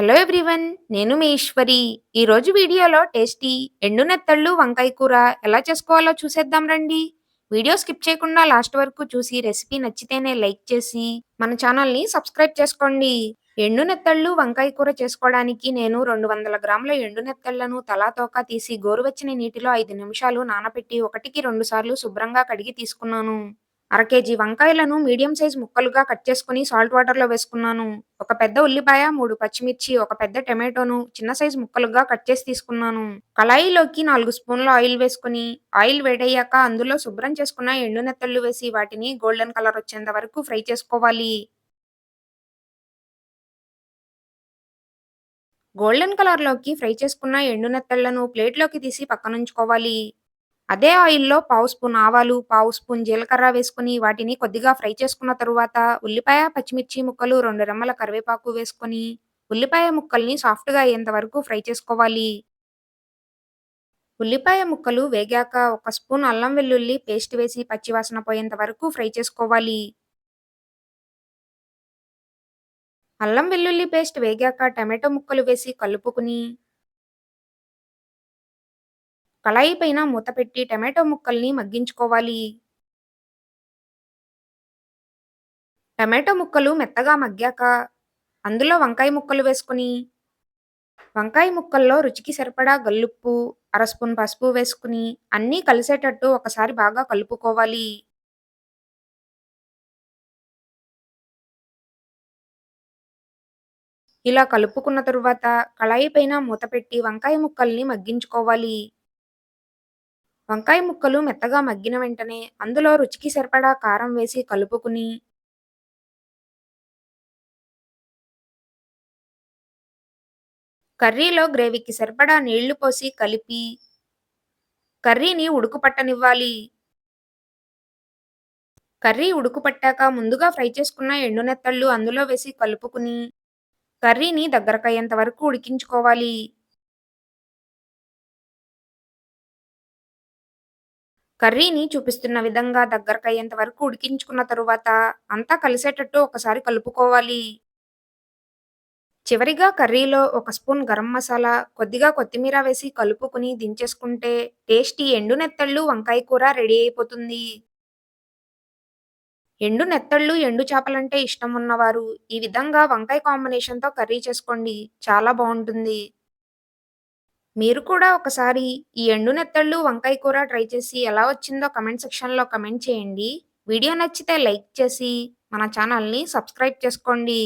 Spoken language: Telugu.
హలో ఎవ్రీవన్ నేను మీ ఈశ్వరి. ఈరోజు వీడియోలో టేస్టీ ఎండు నెత్తళ్ళు వంకాయ కూర ఎలా చేసుకోవాలో చూసేద్దాం రండి. వీడియో స్కిప్ చేయకుండా లాస్ట్ వరకు చూసి రెసిపీ నచ్చితేనే లైక్ చేసి మన ఛానల్ని సబ్స్క్రైబ్ చేసుకోండి. ఎండు నెత్తళ్ళు వంకాయ కూర చేసుకోవడానికి నేను రెండు వందల గ్రాముల ఎండు నెత్తళ్ళను తలా తీసి గోరువెచ్చని నీటిలో ఐదు నిమిషాలు నానబెట్టి ఒకటికి రెండు సార్లు శుభ్రంగా కడిగి తీసుకున్నాను. అర కేజీ వంకాయలను మీడియం సైజ్ ముక్కలుగా కట్ చేసుకుని సాల్ట్ వాటర్లో వేసుకున్నాను. ఒక పెద్ద ఉల్లిపాయ మూడు పచ్చిమిర్చి ఒక పెద్ద టమాటోను చిన్న సైజ్ ముక్కలుగా కట్ చేసి తీసుకున్నాను. కళాయిలోకి నాలుగు స్పూన్ల ఆయిల్ వేసుకుని ఆయిల్ వేడయ్యాక అందులో శుభ్రం చేసుకున్న ఎండు నెత్తళ్ళు వేసి వాటిని గోల్డెన్ కలర్ వచ్చేంత వరకు ఫ్రై చేసుకోవాలి. గోల్డెన్ కలర్లోకి ఫ్రై చేసుకున్న ఎండు నెత్తళ్ళను ప్లేట్లోకి తీసి పక్కనుంచుకోవాలి. అదే ఆయిల్‌లో పావు స్పూన్ ఆవాలు, పావు స్పూన్ జీలకర్ర వేసుకొని వాటిని కొద్దిగా ఫ్రై చేసుకున్న తరువాత ఉల్లిపాయ, పచ్చిమిర్చి ముక్కలు, రెండు రెమ్మల కరివేపాకు వేసుకొని ఉల్లిపాయ ముక్కల్ని సాఫ్ట్‌గా అయ్యేంత వరకు ఫ్రై చేసుకోవాలి. ఉల్లిపాయ ముక్కలు వేగాక ఒక స్పూన్ అల్లం వెల్లుల్లి పేస్ట్ వేసి పచ్చివాసన పోయేంత వరకు ఫ్రై చేసుకోవాలి. అల్లం వెల్లుల్లి పేస్ట్ వేగాక టమాటో ముక్కలు వేసి కలుపుకుని కళాయి పైన మూత పెట్టి టమాటో ముక్కల్ని మగ్గించుకోవాలి. టమాటో ముక్కలు మెత్తగా మగ్గాక అందులో వంకాయ ముక్కలు వేసుకుని వంకాయ ముక్కల్లో రుచికి సరిపడా గల్లుప్పు అర స్పూన్ పసుపు వేసుకుని అన్నీ కలిసేటట్టు ఒకసారి బాగా కలుపుకోవాలి. ఇలా కలుపుకున్న తరువాత కళాయి పైన మూత పెట్టి వంకాయ ముక్కల్ని మగ్గించుకోవాలి. వంకాయ ముక్కలు మెత్తగా మగ్గిన వెంటనే అందులో రుచికి సరిపడా కారం వేసి కలుపుకుని కర్రీలో గ్రేవీకి సరిపడా నీళ్ళు పోసి కలిపి కర్రీని ఉడుకుపట్టనివ్వాలి. కర్రీ ఉడుకుపట్టాక ముందుగా ఫ్రై చేసుకున్న ఎండునెత్తళ్ళు అందులో వేసి కలుపుకుని కర్రీని దగ్గరకయ్యేంత వరకు ఉడికించుకోవాలి. కర్రీని చూపిస్తున్న విధంగా దగ్గరకయ్యేంత వరకు ఉడికించుకున్న తరువాత అంతా కలిసేటట్టు ఒకసారి కలుపుకోవాలి. చివరిగా కర్రీలో ఒక స్పూన్ గరం మసాలా కొద్దిగా కొత్తిమీర వేసి కలుపుకుని దించేసుకుంటే టేస్టీ ఎండు నెత్తళ్ళు వంకాయ కూర రెడీ అయిపోతుంది. ఎండు నెత్తళ్ళు ఎండు చేపలంటే ఇష్టం ఉన్నవారు ఈ విధంగా వంకాయ కాంబినేషన్తో కర్రీ చేసుకోండి. చాలా బాగుంటుంది. మీరు కూడా ఒకసారి ఈ ఎండు నెత్తళ్ళు వంకాయ కూర ట్రై చేసి ఎలా వచ్చిందో కమెంట్ సెక్షన్‌లో కమెంట్ చేయండి. వీడియో నచ్చితే లైక్ చేసి మన ఛానల్‌ని సబ్స్క్రైబ్ చేసుకోండి.